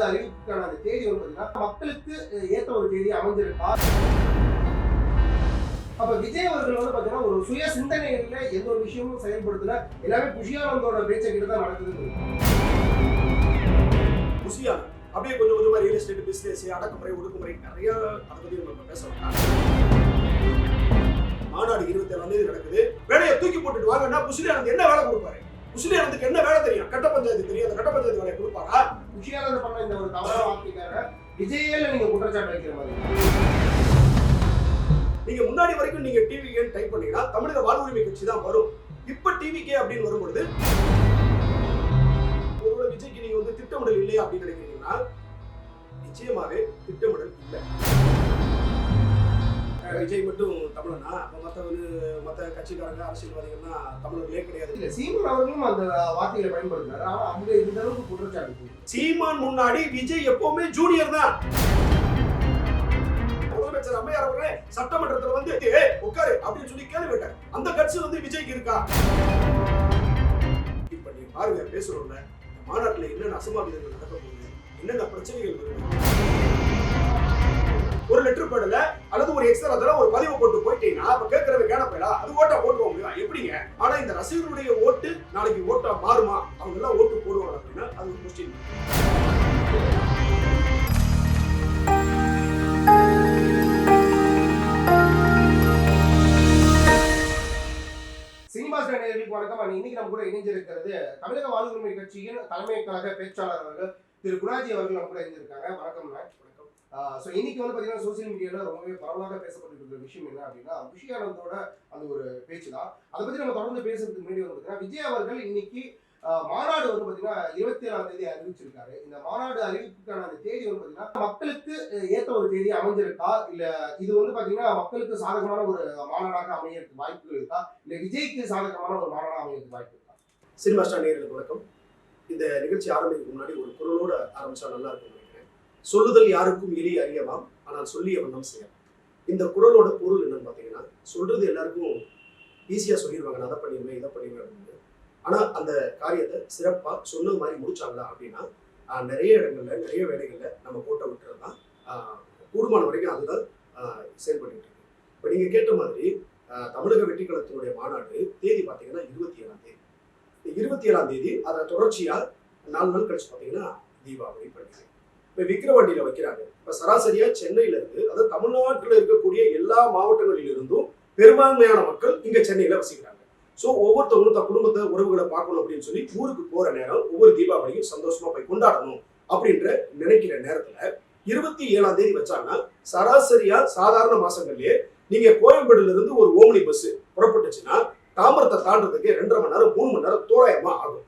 மாநாடு அறிவிப்புக்கான அந்த தேதி வந்து பார்த்தீங்கன்னா மக்களுக்கு ஏற்ற ஒரு தேதி அமைஞ்சிருக்கா? அப்ப விஜய் அவர்கள் வந்து பாத்தீங்கன்னா ஒரு சுய சிந்தனையில எந்த ஒரு விஷயமும் செயல்படுத்தல. எல்லாமே புஷியானந்தோட பேச்சை கிட்ட தான் நடக்குது. புசியான அப்படியே கொஞ்சம் கொஞ்சமா ரியல் எஸ்டேட் பிசினஸ் அடக்குமுறை ஒடுக்குமுறை நிறைய அதை பத்தி நம்ம பேசலாம் மாநாடு இருபத்தி ஏழாம் தேதி நடக்குது. வேலையை தூக்கி போட்டுட்டு வாங்கன்னா புசிலியானந்த் என்ன வேலை கொடுப்பாரு? புசிலியானந்துக்கு என்ன வேலை தெரியும்? கட்ட பஞ்சாயத்து தெரியும். அந்த கட்ட பஞ்சாயத்து வேலையை கொடுப்பாரா? புஷியானந்த் பண்ண இந்த ஒரு தவறான வார்த்தைக்காக விஜயில நீங்க குற்றச்சாட்டு வைக்கிற மாதிரி. நீங்க முன்னாடி வரைக்கும் நீங்க டிவிகேன்னு டைப் பண்ணீங்கன்னா தமிழக வாழ்வுரிமை கட்சி தான் வரும். இப்ப டிவிகே அப்படின்னு வரும்பொழுது ஒருவேளை விஜய்க்கு நீங்க வந்து திட்டமிடல் இல்லையா அப்படின்னு நினைக்கிறீங்கன்னா நிச்சயமாவே திட்டமிடல் இல்லை. விஜய் மட்டும் தமிழனா? அப்ப வந்து மத்த கட்சிக்காரங்க அரசியல்வாதிகள்லாம் தமிழர்களே கிடையாது. இல்ல சீமன் அவர்களும் அந்த வார்த்தைகளை பயன்படுத்தினாரு. ஆனா அவங்க இந்த அளவுக்கு குற்றச்சாட்டு. சீமான் முன்னாடி விஜய் எப்பவுமே ஜூனியர் தான். முதலமைச்சர் அம்மையார் அவர்களே சட்டமன்றத்துல வந்து "ஏய், உட்காரு அப்படின்னு சொல்லி கேள்வி கேட்டார் அந்த கட்சி வந்து விஜய்க்கு இருக்கா? இப்ப நீ பாருங்க பேசுறோம்ல. மாநாட்டுல என்னென்ன அசம்பாவிதங்கள் நடக்க போகுது? என்னென்ன பிரச்சனைகள் வருது? ஒரு லெட்டர் பேடல அல்லது ஒரு எக்ஸ்ட்ரா அதுல ஒரு பதிவு போட்டு போயிட்டீங்கன்னா அப்ப கேட்கறது கேனப்படா அது ஓட்டா போட்டுருவோம் முடியும் எப்படிங்க? ஆனா இந்த ரசிகர்களுடைய ஓட்டு நாளைக்கு ஓட்டா மாறுமா? அவங்க எல்லாம் ஓட்டு போடுவாங்க அப்படின்னா அது ஒரு கொஸ்டின் சினிமா வணக்கம். இன்னைக்கு நம்ம கூட இணைஞ்சிருக்கிறது தமிழக வாழ்வுரிமை கட்சியின் தலைமை கழக பேச்சாளர் அவர்கள் திரு குணாஜி அவர்கள் நம்ம கூட இணைஞ்சிருக்காங்க. வணக்கம் ஸோ இன்னைக்கு வந்து பார்த்தீங்கன்னா சோசியல் மீடியாவில் ரொம்பவே பரவலாக பேசப்பட்டு இருக்கிற விஷயம் என்ன அப்படின்னா விஷயானந்தோட அந்த ஒரு பேச்சு தான் அதை பற்றி நம்ம தொடர்ந்து பேசுறதுக்கு முன்னாடி வந்து பார்த்தீங்கன்னா விஜய் அவர்கள் இன்னைக்கு மாநாடு வந்து பார்த்தீங்கன்னா இருபத்தி ஏழாம் தேதி அறிவிச்சிருக்காரு. இந்த மாநாடு அறிவிப்புக்கான அந்த தேதி வந்து பார்த்தீங்கன்னா மக்களுக்கு ஏற்ற ஏத்த ஒரு தேதி அமைஞ்சிருக்கா? இல்ல இது வந்து பார்த்தீங்கன்னா மக்களுக்கு சாதகமான ஒரு மாநாடாக அமையறதுக்கு வாய்ப்புகள் இருக்கா? இல்ல விஜய்க்கு சாதகமான ஒரு மாநாடாக அமையறதுக்கு வாய்ப்பு இருக்கா? சினிமா ஸ்டார் நேயர்களுக்கு வணக்கம். இந்த நிகழ்ச்சி ஆரம்பிக்கு முன்னாடி ஒரு குரலோட ஆரம்பிச்சா நல்லா இருக்கும் சொல்லுதல் யாருக்கும் எளிய அறியலாம் ஆனால் சொல்லிய வண்ணம் செய்யலாம். இந்த குரலோட பொருள் என்னன்னு பார்த்தீங்கன்னா சொல்றது எல்லாருக்கும் ஈஸியாக சொல்லிடுவாங்க அதை பண்ணிடுவேன் இதை பண்ணிடுவேன் அப்படின்னு. ஆனால் அந்த காரியத்தை சிறப்பாக சொன்னது மாதிரி முடிச்சாங்களா அப்படின்னா நிறைய இடங்கள்ல நிறைய வேலைகளில் நம்ம கோட்டை விட்டுறது தான் கூடுமான வரைக்கும் அதுதான் செயல்பட்டு இருக்கு. இப்போ நீங்கள் கேட்ட மாதிரி தமிழக வெற்றிக்கழகத்தினுடைய மாநாடு தேதி பார்த்தீங்கன்னா இருபத்தி ஏழாம் தேதி. இருபத்தி ஏழாம் தேதி அதை தொடர்ச்சியாக நாலு நாள் கழிச்சு பார்த்தீங்கன்னா தீபாவளி பண்டிகை. இப்போ விக்கிரவாண்டியில் வைக்கிறாங்க. இப்போ சராசரியாக சென்னையில இருந்து அதாவது தமிழ்நாட்டில் இருக்கக்கூடிய எல்லா மாவட்டங்களிலிருந்தும் பெரும்பான்மையான மக்கள் இங்கே சென்னையில் வசிக்கிறாங்க. ஸோ ஒவ்வொருத்தவங்களும் தன் குடும்பத்தை உறவுகளை பார்க்கணும் அப்படின்னு சொல்லி ஊருக்கு போகிற நேரம் ஒவ்வொரு தீபாவளியும் சந்தோஷமா போய் கொண்டாடணும் அப்படின்ற நினைக்கிற நேரத்தில் இருபத்தி ஏழாம் தேதி வச்சாங்கன்னா சராசரியா சாதாரண மாசங்கள்லயே நீங்க கோயம்பேடுல இருந்து ஒரு ஓமனி பஸ் புறப்பட்டுச்சுன்னா தாமரத்தை தாண்டுறதுக்கு ரெண்டரை மணி நேரம் மூணு மணி நேரம் தோராயமா ஆகும்.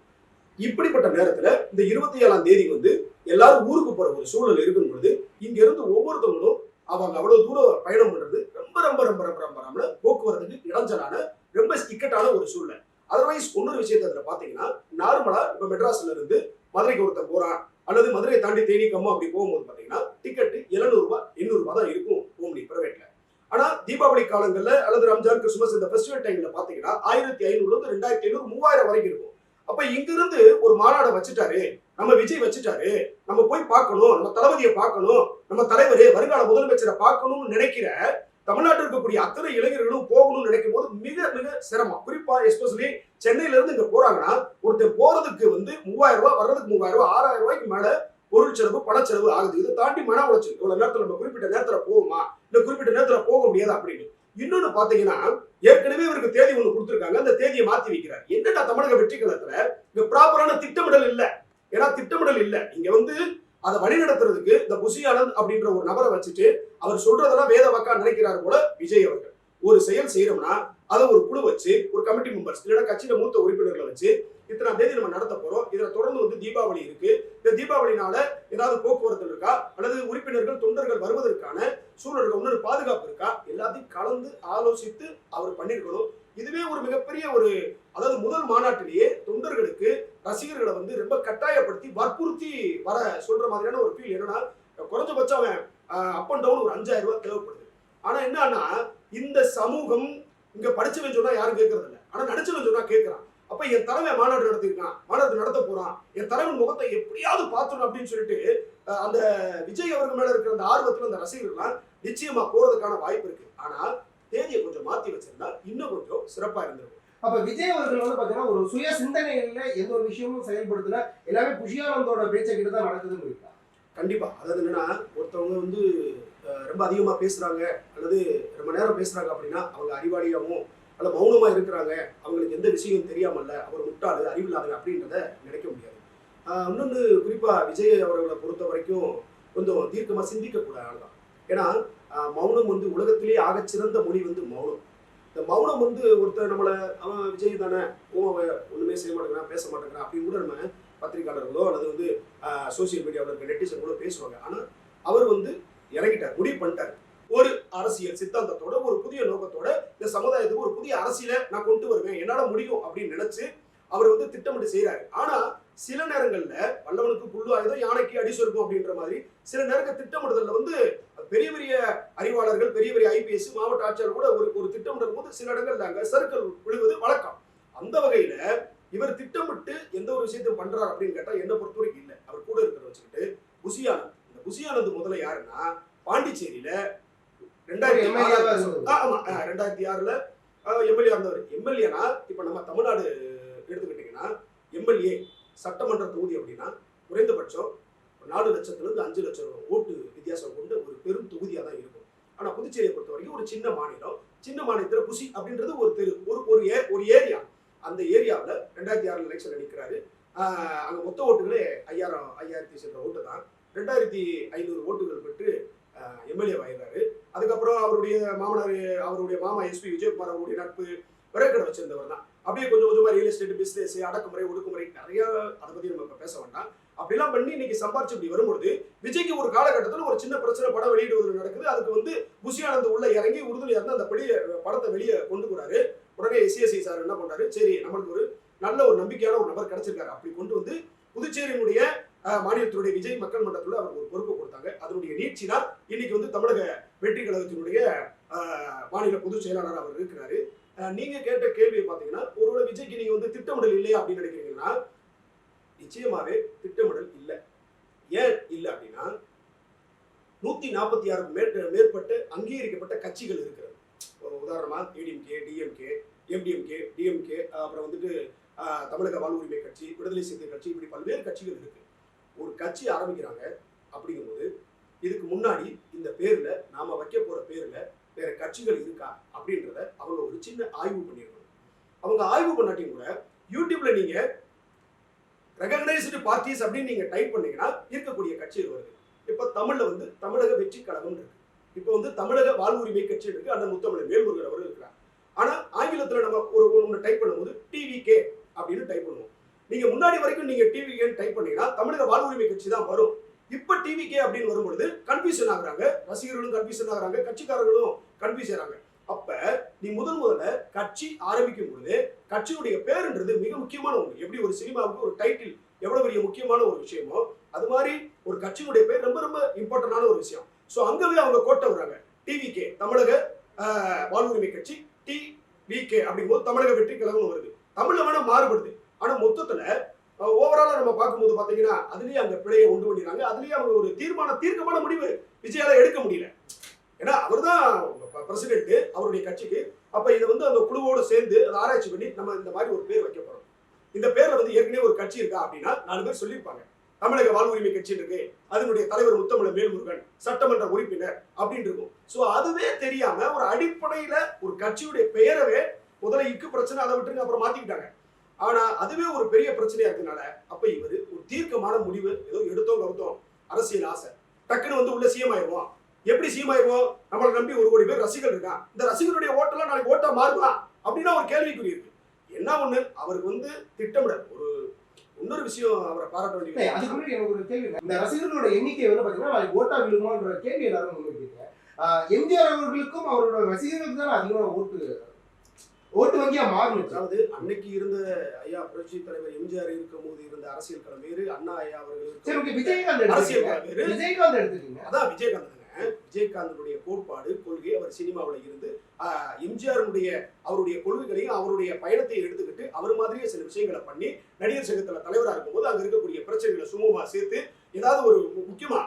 இப்படிப்பட்ட நேரத்துல இந்த இருபத்தி ஏழாம் தேதி வந்து எல்லாரும் ஊருக்கு போற ஒரு சூழல் இருக்கும் பொழுது இங்க இருந்து ஒவ்வொருத்தவங்களும் அவங்க அவ்வளவு தூரம் பயணம் பண்றது ரொம்ப ரொம்ப ரொம்ப ரொம்ப ரொம்ப ரொம்ப போக்குவரத்துக்கு இடைஞ்சலான ரொம்ப இக்கட்டான ஒரு சூழ்நிலை. அதர்வைஸ் இன்னொரு விஷயத்தை அதுல பாத்தீங்கன்னா நார்மலா இப்ப மெட்ராஸ்ல இருந்து மதுரைக்கு ஒருத்தன் போறான் அல்லது மதுரையை தாண்டி தேனி கம்மா அப்படி போகும்போது பாத்தீங்கன்னா டிக்கெட் எழுநூறு ரூபாய் எண்ணூறு ரூபாய் தான் இருக்கும் ஓம்னி பிரைவேட்ல ஆனா தீபாவளி காலங்கள்ல அல்லது ரம்ஜான் கிறிஸ்துமஸ் இந்த ஃபெஸ்டிவல் டைம்ல பாத்தீங்கன்னா ஆயிரத்தி ஐநூறுல இருந்து ரெண்டாயிரத்தி ஐநூறு மூவாயிரம் வரைக்கும் இருக்கும். அப்ப இங்கிருந்து ஒரு மாநாடை வச்சுட்டாரு நம்ம விஜய் வச்சுட்டாரு. நம்ம போய் பார்க்கணும் நம்ம தளபதியை பார்க்கணும் நம்ம தலைவர் வருங்கால முதலமைச்சரை பார்க்கணும்னு நினைக்கிற தமிழ்நாட்டில் இருக்கக்கூடிய அத்தனை இளைஞர்களும் போகணும்னு நினைக்கும் போது மிக மிக சிரமம். குறிப்பா எஸ்பெஷலி சென்னையில இருந்து இங்க போறாங்கன்னா ஒருத்தர் போறதுக்கு வந்து மூவாயிரம் ரூபாய் வர்றதுக்கு மூவாயிரம் ரூபாய் ஆறாயிரம் ரூபாய்க்கு மேல பொருள் செலவு பணச்செலவு ஆகுது. இதை தாண்டி மன உளைச்சல். இவ்வளவு நேரத்துல நம்ம குறிப்பிட்ட நேரத்துல போகுமா இல்ல குறிப்பிட்ட நேரத்துல போக முடியாது அப்படின்னு. இன்னொன்னு பாத்தீங்கன்னா ஏற்கனவே இவருக்கு தேதி ஒண்ணு கொடுத்துருக்காங்க. அந்த தேதியை மாத்தி வைக்கிறார். என்னடா தமிழக வெற்றி கழகத்துல இங்க ப்ராப்பரான திட்டமிடல் இல்லை? ஏன்னா திட்டமிடல் இல்லை. இங்க வந்து அதை வழிநடத்துறதுக்கு இந்த புசி அப்படின்ற ஒரு நபரை வச்சுட்டு அவர் சொல்றதெல்லாம் வேத வாக்கா நினைக்கிறார் போல விஜய் அவர்கள். ஒரு செயல் செய்யறோம்னா அதை ஒரு குழு வச்சு ஒரு கமிட்டி மெம்பர்ஸ் இல்லைன்னா கட்சியில மூத்த உறுப்பினர்களை வச்சு இத்தனாம் தேதி நம்ம நடத்த போறோம். இதுல தொடர்ந்து வந்து தீபாவளி இருக்கு. இந்த தீபாவளினால ஏதாவது போக்குவரத்து இருக்கா? அல்லது உறுப்பினர்கள் தொண்டர்கள் வருவதற்கான சூழல்கள் இன்னொரு பாதுகாப்பு இருக்கா? எல்லாத்தையும் கலந்து ஆலோசித்து அவர் பண்ணிருக்கணும். இதுவே ஒரு மிகப்பெரிய ஒரு அதாவது முதல் மாநாட்டிலேயே தொண்டர்களுக்கு ரசிகர்களை வந்து ரொம்ப கட்டாயப்படுத்தி வற்புறுத்தி வர சொல்ற மாதிரியான ஒரு ஃபீல் என்னன்னா குறைஞ்சபட்சம் அவன் அப் அண்ட் டவுன் ஒரு அஞ்சாயிரம் ரூபாய் தேவைப்படுது. ஆனா என்னன்னா இந்த சமூகம் இங்க படிச்சவன் சொன்னா யாரும் கேட்கறது இல்லை ஆனா நடிச்சவன் சொன்னா கேட்கிறான். அப்ப என் தலைமை மாநாடு நடத்திருக்கான் மாநாடு நடத்த போறான் என் தலைவன் முகத்தை எப்படியாவது பார்த்துடணும் அப்படின்னு சொல்லிட்டு அந்த விஜய் அவர்கள் மேல இருக்கிற அந்த ஆர்வத்துல அந்த ரசிகர்கள்லாம் நிச்சயமா போறதுக்கான வாய்ப்பு இருக்கு. ஆனா தேதியை கொஞ்சம் மாத்தி வச்சிருந்தா இன்னும் கொஞ்சம் சிறப்பா இருந்திருக்கும். அப்ப விஜய் அவர்கள் வந்து பாத்தீங்கன்னா ஒரு சுய சிந்தனையில எந்த ஒரு விஷயமும் செயல்படுத்தல எல்லாமே புஷியானந்தோட பேச்சை கிட்ட தான் நடக்குதுன்னு இருக்கா கண்டிப்பா. அதாவது என்னன்னா ஒருத்தவங்க வந்து ரொம்ப அதிகமா பேசுறாங்க அல்லது ரொம்ப நேரம் பேசுறாங்க அப்படின்னா அவங்க அறிவாளியாகவும் அல்ல மௌனமா இருக்கிறாங்க அவங்களுக்கு எந்த விஷயம் தெரியாமல்ல அவர் முட்டாளு அறிவில்லாதவங்க அப்படின்றத நினைக்க முடியாது. ஆஹ், இன்னொன்னு குறிப்பா விஜய் அவர்களை பொறுத்த வரைக்கும் கொஞ்சம் தீர்க்கமா சிந்திக்கக்கூட ஆள் தான் ஏன்னா மௌனம் வந்து உலகத்திலேயே ஆகச்சிறந்த மொழி வந்து மௌனம். இந்த மௌனம் வந்து ஒருத்தர் நம்மளை அவன் விஜய் தானே ஓ அவன் ஒன்றுமே செய்ய மாட்டேங்கிறான் பேச மாட்டேங்கிறான் அப்படின்னு கூட நம்ம பத்திரிகையாளர்களோ அல்லது வந்து சோசியல் மீடியாவில் இருக்க நெட்டிசன் கூட பேசுவாங்க. ஆனால் அவர் வந்து இறங்கிட்டார் முடிவு பண்ணிட்டார். ஒரு அரசியல் சித்தாந்தத்தோட ஒரு புதிய நோக்கத்தோட இந்த சமுதாயத்துக்கு ஒரு புதிய அரசியலை நான் கொண்டு வருவேன் என்னால் முடியும் அப்படின்னு நினைச்சு அவர் வந்து திட்டமிட்டு செய்யறாரு ஆனா சில நேரங்கள்ல வல்லவனுக்கு புல்லு ஆயுதம் யானைக்கு அடி சொருக்கும் அப்படின்ற மாதிரி சில நேரங்கள் திட்டமிடுதல்ல வந்து பெரிய பெரிய அறிவாளர்கள் பெரிய பெரிய ஐபிஎஸ் மாவட்ட ஆட்சியாளர் கூட ஒரு ஒரு திட்டமிடல் போது சில இடங்கள்ல அங்க சறுக்கல் விழுவது வழக்கம். அந்த வகையில இவர் திட்டமிட்டு எந்த ஒரு விஷயத்தையும் பண்றாரு அப்படின்னு கேட்டா என்ன பொறுத்த வரைக்கும் இல்லை. அவர் கூட இருக்கிற வச்சுக்கிட்டு புசியானந்த் இந்த புசியானந்த் முதல்ல யாருன்னா பாண்டிச்சேரியில ரெண்டாயிரத்தி ஆமா ரெண்டாயிரத்தி ஆறுல எம்எல்ஏ இருந்தவர். எம்எல்ஏனா இப்ப நம்ம தமிழ்நாடு எடுத்துக்கிட்டீங்கன்னா எம்எல்ஏ சட்டமன்ற தொகுதி அப்படின்னா குறைந்தபட்சம் நாலு லட்சத்துல இருந்து அஞ்சு லட்சம் ஓட்டு வித்தியாசம் கொண்டு ஒரு பெரும் தொகுதியாக தான் இருக்கும். ஆனால் புதுச்சேரியை பொறுத்த வரைக்கும் ஒரு சின்ன மாநிலம். சின்ன மாநிலத்தில் குசி அப்படின்றது ஒரு தெரு ஒரு ஒரு ஏ ஒரு ஏரியா. அந்த ஏரியாவில் ரெண்டாயிரத்தி ஆறில் எலெக்ஷன் நிற்கிறாரு அங்கே மொத்த ஓட்டுகளே ஐயாயிரம் ஐயாயிரத்தி சென்ற ஓட்டு தான். ரெண்டாயிரத்தி ஐநூறு ஓட்டுகள் பெற்று எம்எல்ஏ ஆயிடுறாரு. அதுக்கப்புறம் அவருடைய மாமனார் அவருடைய மாமா எஸ்பி விஜயகுமார் அவருடைய நட்பு விறக்கடை வச்சிருந்தவர் தான். அப்படியே கொஞ்சம் கொஞ்சமாக ரியல் எஸ்டேட் பிஸ்னஸ் அடக்குமுறை ஒடுக்குமுறை நிறைய அதை பற்றி நம்ம இப்போ பேச வேண்டாம். அப்படிலாம் பண்ணி இன்னைக்கு சம்பாரிச்சு இப்படி வரும்பொழுது விஜய்க்கு ஒரு காலகட்டத்தில் ஒரு சின்ன பிரச்சனை படம் வெளியிடுவது நடக்குது. அதுக்கு வந்து புஷியானந்த் உள்ள இறங்கி உறுதுணையா இருந்து அந்த படி படத்தை வெளியே கொண்டு போறாரு. உடனே சிஎஸ்சி சார் என்ன பண்றாரு? சரி நம்மளுக்கு ஒரு நல்ல ஒரு நம்பிக்கையான ஒரு நபர் கிடைச்சிருக்காரு. அப்படி கொண்டு வந்து புதுச்சேரியினுடைய மாநிலத்தினுடைய விஜய் மக்கள் மன்றத்தில் அவர் ஒரு பொறுப்பு கொடுத்தாங்க. அதனுடைய நீட்சி தான் இன்னைக்கு வந்து தமிழக வெற்றி கழகத்தினுடைய மாநில பொதுச் செயலாளர் அவர் இருக்கிறாரு. அஹ், நீங்க கேட்ட கேள்வியை பாத்தீங்கன்னா ஒருவேளை விஜய்க்கு நீங்க வந்து திட்டமிடல் இல்லையா அப்படின்னு நினைக்கிறீங்கன்னா நிச்சயமாவே திட்டமிடல் இல்லை. ஏன் இல்லை அப்படின்னா நூத்தி நாற்பத்தி ஆறுக்கு மேற்ப மேற்பட்ட அங்கீகரிக்கப்பட்ட கட்சிகள் இருக்கிறது. ஒரு உதாரணமா ஏடிஎம்கே டிஎம்கே எம்டிஎம்கே டிஎம்கே அப்புறம் வந்துட்டு தமிழக வாழ்வுரிமை கட்சி விடுதலை சிறுத்தை கட்சி இப்படி பல்வேறு கட்சிகள் இருக்கு. ஒரு கட்சி ஆரம்பிக்கிறாங்க அப்படிங்கும்போது இதுக்கு முன்னாடி இந்த பேர்ல நாம வைக்க போற பேர்ல வேற கட்சிகள் இருக்கா அப்படின்றத அவங்க ஒரு சின்ன ஆய்வு பண்ணிருக்கணும் அவங்க ஆய்வு பண்ணாட்டியும் கூட யூடியூப்ல நீங்க ரெகக்னைஸ்டு பார்ட்டிஸ் அப்படின்னு நீங்க டைப் பண்ணீங்கன்னா இருக்கக்கூடிய கட்சிகள் வருது. இப்ப தமிழ்ல வந்து தமிழக வெற்றி கழகம் இருக்கு. இப்போ வந்து தமிழக வாழ்வுரிமை கட்சி இருக்கு. அந்த முத்தமிழ் வேல்முருகன் அவர்கள் இருக்கிறார். ஆனா ஆங்கிலத்துல நம்ம ஒரு ஒன்று டைப் பண்ணும்போது டிவிகே அப்படின்னு டைப் பண்ணுவோம். நீங்க முன்னாடி வரைக்கும் நீங்க டிவிகேன்னு டைப் பண்ணீங்கன்னா தமிழக வாழ்வுரிமை கட்சி தான் வரும். இப்ப டிவிகே அப்படின்னு வரும்பொழுது கன்ஃபியூஷன் ஆகுறாங்க. ரசிகர்களும் கன்ஃபியூஷன் ஆகுறாங்க. கட்சிக்காரர்களும் கன்ஃபியூஸ் ஆகிறாங்க. அப்ப நீ முதல் முதல்ல கட்சி ஆரம்பிக்கும் பொழுது கட்சியுடைய பேருன்றது மிக முக்கியமான ஒன்று எப்படி ஒரு சினிமாவுக்கு ஒரு டைட்டில் எவ்வளவு பெரிய முக்கியமான ஒரு விஷயமோ அது மாதிரி ஒரு கட்சியினுடைய பேர் ரொம்ப ரொம்ப இம்பார்ட்டன்டான ஒரு விஷயம். ஸோ அங்கவே அவங்க கோட்டை வர்றாங்க டிவிகே தமிழக வாழ்வுரிமை கட்சி டி விகே அப்படிங்கும்போது தமிழக வெற்றி கழகம் வருது. தமிழ்ல வேணா மாறுபடுது. ஆனா மொத்தத்துல ஓவராலா நம்ம பார்க்கும்போது பாத்தீங்கன்னா அதுலயே அங்க பிழையை உண்டு பண்ணிடுறாங்க. அதுலயே அவங்க ஒரு தீர்மான தீர்க்கமான முடிவு விஜயால எடுக்க முடியல. ஏன்னா அவர்தான் பிரசிடென்ட் அவருடைய கட்சிக்கு. அப்ப இதை வந்து அந்த குழுவோடு சேர்ந்து அதை ஆராய்ச்சி பண்ணி நம்ம இந்த மாதிரி ஒரு பேர் வைக்க போறோம் இந்த பேர்ல வந்து ஏற்கனவே ஒரு கட்சி இருக்கா அப்படின்னா நாலு பேர் சொல்லியிருப்பாங்க. தமிழக வாழ்வுரிமை கட்சி இருக்கு அதனுடைய தலைவர் முத்தமிழ மேல்முருகன் சட்டமன்ற உறுப்பினர் அப்படின்னு இருக்கும். சோ அதுவே தெரியாம ஒரு அடிப்படையில ஒரு கட்சியுடைய பெயரவே முதல்ல இக்கு பிரச்சனை அதை விட்டுருங்க அப்புறம் மாத்திக்கிட்டாங்க. ஆனா அதுவே ஒரு பெரிய பிரச்சனையா இருக்கனால அப்ப இவர் ஒரு தீர்க்கமான முடிவு ஏதோ எடுத்தோம் கருத்தோம் அரசியல் ஆசை. டக்குன்னு வந்து உள்ள சிஎம் ஆயிடுவோம். எப்படி சிஎம் ஆயிடுவோம் நம்மளை நம்பி ஒரு கோடி பேர் ரசிகர் இருக்கான் இந்த ரசிகருடைய ஓட்டெல்லாம் நாளைக்கு ஓட்டா மாறுமா? அப்படின்னா ஒரு கேள்விக்குறி இருக்கு என்ன ஒண்ணு? அவருக்கு வந்து திட்டமிடல் ஒரு இன்னொரு விஷயம் அவரை பாராட்ட வேண்டிய அதுக்கு முன்னாடி எனக்கு ஒரு கேள்வி இருக்கு. இந்த ரசிகர்களோட எண்ணிக்கை வந்து பாத்தீங்கன்னா நாளைக்கு ஓட்டா விழுமான்ற கேள்வி எல்லாரும் முன்வைக்கிறீங்க எம்ஜிஆர் அவர்களுக்கும் அவரோட ரசிகர்களுக்கு தான் அதிகமான ஓட்டு ஓட்டு வங்கியா மாறுனுச்சு அதாவது அன்னைக்கு இருந்த ஐயா புரட்சி தலைவர் எம்ஜிஆர் இருக்கும் போது இருந்த அரசியல் களம் வேறு அண்ணா ஐயா அவர்கள் அரசியல் களம் வேறு. விஜயகாந்த் எடுத்துக்கீங்க. அதான் விஜயகாந்த் விஜயகாந்தனுடைய கோட்பாடு கொள்கை அவர் சினிமாவில் இருந்து ஆஹ், எம்ஜிஆருடைய அவருடைய கொள்கைகளையும் அவருடைய பயணத்தையும் எடுத்துக்கிட்டு அவர் மாதிரியே சில விஷயங்களை பண்ணி நடிகர் சங்கத்தில் தலைவராக இருக்கும்போது அங்க இருக்கக்கூடிய பிரச்சனைகளை சுமூகமாக சேர்த்து ஏதாவது ஒரு முக்கியமாக முக்கியமா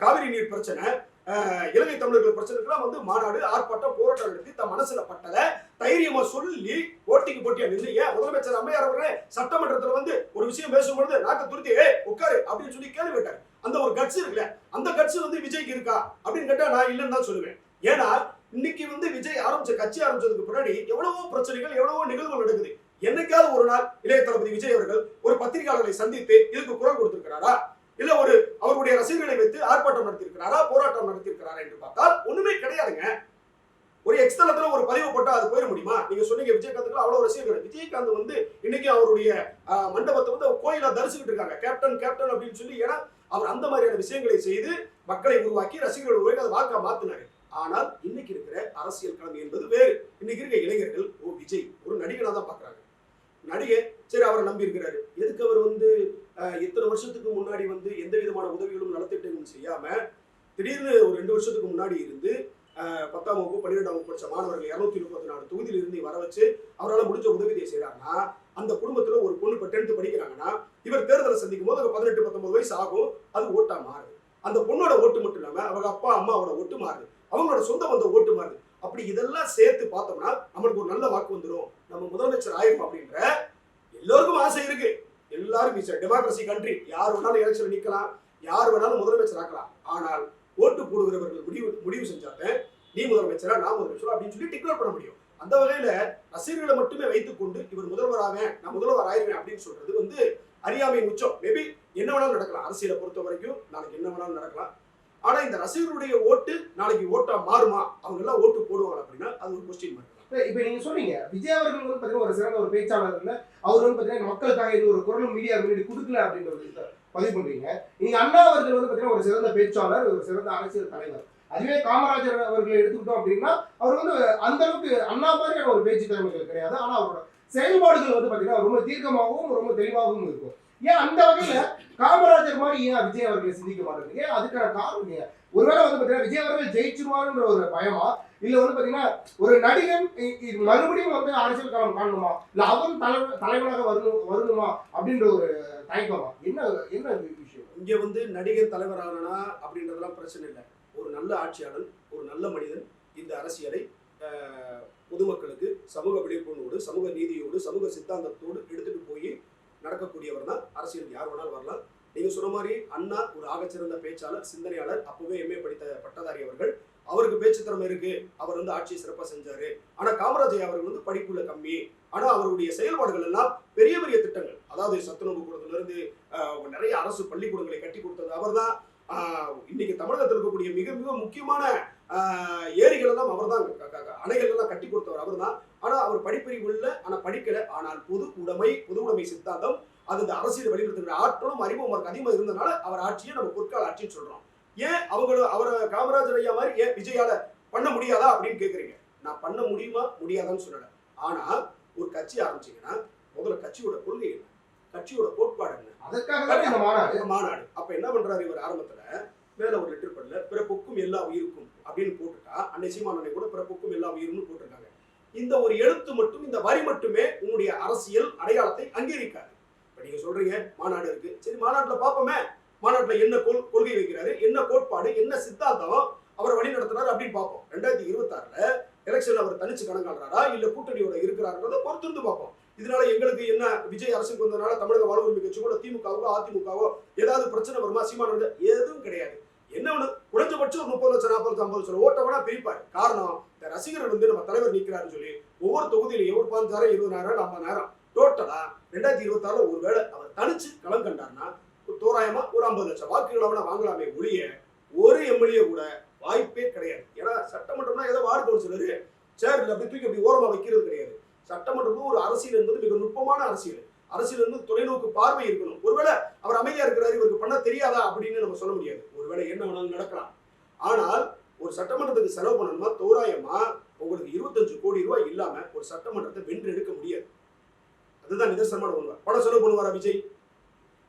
காவிரி நீர் பிரச்சனை ஆஹ், இலங்கை தமிழர்கள் பிரச்சனைக்கெல்லாம் வந்து மாநாடு ஆர்ப்பாட்டம் போராட்டம் நடத்தி தன் மனசுல பட்டதை தைரியமா சொல்லி போட்டிக்கு போட்டியா நின்று ஏன் முதலமைச்சர் அம்மையார் அவர்களே சட்டமன்றத்துல வந்து ஒரு விஷயம் பேசும்பொழுது நாக்க துருத்தி ஏ உட்காரு அப்படின்னு சொல்லி கேள்வி கேட்டார். அந்த ஒரு கட்ஸ் இருக்குல்ல அந்த கட்ஸ் வந்து விஜய்க்கு இருக்கா அப்படின்னு கேட்டா நான் இல்லைன்னு தான் சொல்லுவேன். ஏன்னா இன்னைக்கு வந்து விஜய் ஆரம்பிச்ச கட்சி ஆரம்பிச்சதுக்கு பின்னாடி எவ்வளவோ பிரச்சனைகள் எவ்வளவோ நிகழ்வுகள் நடக்குது. என்னைக்காவது ஒரு நாள் இளைய தளபதி விஜய் அவர்கள் ஒரு பத்திரிகையாளர்களை சந்தித்து இதுக்கு குரல் கொடுத்திருக்கிறாரா? இல்ல ஒரு அவருடைய ரசிகர்களை வைத்து ஆர்ப்பாட்டம் நடத்தியிருக்கிறாரா? போராட்டம் நடத்தியிருக்கிறாரா என்று பார்த்தால் ஒண்ணுமே கிடையாதுங்க. ஒரு எக்ஸ்தலத்துல ஒரு பதிவு போட்டா அது போயிட முடியுமா? நீங்க சொன்னீங்க விஜயகாந்துக்கு அவ்வளவு ரசிகர்கள். விஜயகாந்த் வந்து இன்னைக்கு அவருடைய மண்டபத்தை வந்து அவர் கோயிலா தரிசிக்கிட்டு இருக்காங்க. கேப்டன் கேப்டன் அப்படின்னு சொல்லி ஏன்னா அவர் அந்த மாதிரியான விஷயங்களை செய்து மக்களை உருவாக்கி ரசிகர்கள் உருவாக்கி அதை வாக்கா மாத்தினாரு. ஆனால் இன்னைக்கு இருக்கிற அரசியல் கிழமை என்பது வேறு. இன்னைக்கு இருக்கிற இளைஞர்கள் ஓ விஜய் ஒரு நடிகனா தான் பாக்குறாங்க நடிகை சரி அவரை நம்பி இருக்கிறாரு. எதுக்கு அவர் வந்து எத்தனை இத்தனை வருஷத்துக்கு முன்னாடி வந்து எந்த விதமான உதவிகளும் நலத்திட்டங்களும் செய்யாம திடீர்னு ஒரு ரெண்டு வருஷத்துக்கு முன்னாடி இருந்து பத்தாம் வகுப்பு பன்னிரெண்டாம் வகுப்பு படித்த மாணவர்கள் இரநூத்தி முப்பத்தி நாலு தொகுதியிலிருந்து வர வச்சு அவரால் முடிஞ்ச உதவியை செய்கிறாங்கன்னா அந்த குடும்பத்தில் ஒரு பொண்ணு இப்போ டென்த்து படிக்கிறாங்கன்னா இவர் தேர்தலை சந்திக்கும் போது பதினெட்டு பத்தொன்பது வயசு ஆகும். அது ஓட்டா மாறுது. அந்த பொண்ணோட ஓட்டு மட்டும் இல்லாம அவங்க அப்பா அம்மாவோட ஓட்டு மாறுது. அவங்களோட சொந்த வந்த ஓட்டு மாறுது. அப்படி இதெல்லாம் சேர்த்து பார்த்தோம்னா நம்மளுக்கு ஒரு நல்ல வாக்கு வந்துடும் நம்ம முதலமைச்சர் ஆயிரும் அப்படின்ற எல்லோருக்கும் ஆசை இருக்கு. எல்லாரும் டெமோக்ரஸி கண்ட்ரி யார் வேணாலும் எலெக்ஷன் நிக்கலாம். யார் வேணாலும் முதலமைச்சர் ஆக்கலாம். ஆனால் ஓட்டு போடுகிறவர்கள் முடிவு முடிவு செஞ்சாலே நீ முதலமைச்சரா நான் முதலமைச்சரா அப்படின்னு சொல்லி டிக்ளேர் பண்ண முடியும். அந்த வகையில ரசிகர்களை மட்டுமே வைத்துக்கொண்டு இவர் முதல்வராவேன் நான் முதல்வர் ஆயிருவேன் அப்படின்னு சொல்றது வந்து அறியாமையின் உச்சம். மேபி என்ன வேணாலும் நடக்கலாம். அரசியலை பொறுத்த வரைக்கும் நாளைக்கு என்ன வேணாலும் நடக்கலாம். ஆனா இந்த ரசிகர்களுடைய ஓட்டு நாளைக்கு ஓட்டா மாறுமா? அவங்க எல்லாம் ஓட்டு போடுவாங்க அப்படின்னா அது ஒரு கொஸ்டின் மார்க் இப்ப நீங்க சொன்னீங்க விஜய் அவர்கள் வந்து பாத்தீங்கன்னா ஒரு சிறந்த ஒரு பேச்சாளர் இல்ல அவர் வந்து பாத்தீங்கன்னா மக்களுக்காக இது ஒரு குரலும் மீடியா முன்னாடி கொடுக்கல அப்படின்ற ஒரு பதிவு பண்றீங்க. நீங்க அண்ணா அவர்கள் வந்து பாத்தீங்கன்னா ஒரு சிறந்த பேச்சாளர் ஒரு சிறந்த அரசியல் தலைவர். அதுவே காமராஜர் அவர்களை எடுத்துக்கிட்டோம் அப்படின்னா அவர் வந்து அந்த அளவுக்கு அண்ணா மாதிரியான ஒரு பேச்சு தலைமைகள் கிடையாது. ஆனா அவரோட செயல்பாடுகள் வந்து பாத்தீங்கன்னா ரொம்ப தீர்க்கமாகவும் ரொம்ப தெளிவாகவும் இருக்கும். ஏன் அந்த வகையில காமராஜர் மாதிரி ஏன் விஜய் அவர்கள் சிந்திக்க மாட்டேங்குது ஏன் அதுக்கான காரணம் ஏன் ஒருவேளை வந்து பாத்தீங்கன்னா விஜய் அவர்கள் ஜெயிச்சிருவாருன்ற ஒரு பயமா? இல்ல வந்து பாத்தீங்கன்னா ஒரு நடிகன் இ- மறுபடியும் வந்து அரசியல் காலம் காணணுமா? இல்ல அவன் தலைவனாக வரணும் வரணுமா? அப்படின்ற ஒரு தயக்கமா? என்ன என்ன விஷயம்? இங்க வந்து நடிகர் தலைவரானா அப்படின்றதெல்லாம் பிரச்சனை இல்லை. ஒரு நல்ல ஆட்சியாளன் ஒரு நல்ல மனிதன் இந்த அரசியலை பொதுமக்களுக்கு சமூக விழிப்புணர்வோடு சமூக நீதியோடு சமூக சித்தாந்தத்தோடு எடுத்துட்டு போய் நடக்கக்கூடியவர் தான் அரசியல் யார் வேணாலும் வரலாம். நீங்க சொன்ன மாதிரி அண்ணா ஒரு ஆகச்சிறந்த பேச்சாளர் சிந்தனையாளர் அப்பவே எம்ஏ படித்த பட்டதாரி அவர்கள். அவருக்கு பேச்சு திறமை இருக்கு. அவர் வந்து ஆட்சியை சிறப்பாக செஞ்சாரு. ஆனா காமராஜ் அவர்கள் வந்து படிப்புல கம்மி. ஆனா அவருடைய செயல்பாடுகள் எல்லாம் பெரிய பெரிய திட்டங்கள். அதாவது சத்துணவு கூடத்துல இருந்து நிறைய அரசு பள்ளிக்கூடங்களை கட்டி கொடுத்தது அவர்தான். ஆஹ், இன்னைக்கு தமிழகத்தில் இருக்கக்கூடிய மிக மிக முக்கியமான ஆஹ், ஏரிகள் எல்லாம் அவர்தான் தான் அணைகள் எல்லாம் கட்டி கொடுத்தவர் அவர்தான். ஆனா அவர் படிப்பறிவு இல்லை ஆனா படிக்கல. ஆனால் பொது உடைமை பொது உடைமை சித்தாந்தம் அது இந்த அரசியல் வெளிப்படுத்துகிற ஆற்றலும் அறிவும் அவருக்கு அதிகமா இருந்தனால அவர் ஆட்சியை நம்ம பொற்கால ஆட்சின்னு சொல்றோம். ஏன் அவங்க அவரை காமராஜர் ஐயா மாதிரி ஏன் விஜயால பண்ண முடியாதா அப்படின்னு கேக்குறீங்க. நான் பண்ண முடியுமா? முடியாதான்னு சொல்லல. ஆனா ஒரு கட்சி ஆரம்பிச்சீங்கன்னா முதல்ல கட்சியோட கொள்கை என்ன? கட்சியோட கோட்பாடு என்ன? அதற்காக மாநாடு. அப்ப என்ன பண்றாரு இவர் ஆரம்பத்துல? மேல ஒரு லெட்டர் பண்ணல. பிறப்புக்கும் எல்லா உயிருக்கும் அப்படின்னு போட்டுட்டா அன்னை சீமானனை கூட பிறப்புக்கும் எல்லா உயிரும்னு போட்டிருக்காங்க. இந்த ஒரு எழுத்து மட்டும் இந்த வரி மட்டுமே உங்களுடைய அரசியல் அடையாளத்தை அங்கீகரிக்காது. இப்ப நீங்க சொல்றீங்க மாநாடு இருக்கு. சரி மாநாட்டுல பார்ப்போமே. மாநாட்டுல என்ன கொள் கொள்கை வைக்கிறாரு என்ன கோட்பாடு என்ன சித்தாந்தம் அவரை வழி நடத்துறாரு அப்படின்னு பார்ப்போம். ரெண்டாயிரத்தி இருபத்தாறுல எலெக்ஷன் அவர் தனிச்சு கணக்காடுறாரா இல்ல கூட்டணியோட இருக்கிறாருன்றதை பொறுத்திருந்து பார்ப்போம். இதனால எங்களுக்கு என்ன விஜய் அரசுக்கு வந்ததுனால தமிழக வாழ்வுரிமை கட்சி கூட திமுகவோ அதிமுகவோ ஏதாவது பிரச்சனை வருமா சீமான எதுவும் கிடையாது. என்ன ஒண்ணு? குறைஞ்சபட்சம் ஒரு முப்பது லட்சம் நாற்பது லட்சம் ஐம்பது லட்சம் ஓட்ட வேணா பிரிப்பாரு. காரணம் இந்த ரசிகர்கள் வந்து நம்ம தலைவர் நிற்கிறாருன்னு சொல்லி ஒவ்வொரு தொகுதியிலையும் ஒரு பதினஞ்சாயிரம் இருபதாயிரம் ஐம்பதாயிரம். டோட்டலா ரெண்டாயிரத்தி இருபத்தாறுல ஒருவேளை அவர் தனிச்சு களம் கண்டார்னா தோராயமா ஒரு ஐம்பது லட்சம் வாக்குகள் அவனை வாங்கலாமே ஒழிய ஒரு எம்எல்ஏ கூட வாய்ப்பே கிடையாது. ஏன்னா சட்டமன்றம்னா ஏதோ வார்டு கவுன்சிலரு சேர் அப்படி தூக்கி அப்படி ஓரமா வைக்கிறது கிடையாது. சட்டமன்றமும் ஒரு அரசியல் என்பது மிக நுட்பமான அரசியல். அரசியல் வந்து தொலைநோக்கு பார்வை இருக்கணும். ஒருவேளை அவர் அமைதியா இருக்கிறாரு இவருக்கு பண்ண தெரியாதா அப்படின்னு நம்ம சொல்ல முடியாது. ஒருவேளை என்ன வேணாலும் நடக்கலாம். ஆனால் ஒரு சட்டமன்றத்துக்கு செலவு பண்ணணுமா? தோராயமா? உங்களுக்கு இருபத்தஞ்சு கோடி ரூபாய் இல்லாம ஒரு சட்டமன்றத்தை வென்று எடுக்க முடியாது. அதுதான் நிதர்சனமான உண்மை. பணம் செலவு பண்ணுவாரா விஜய்?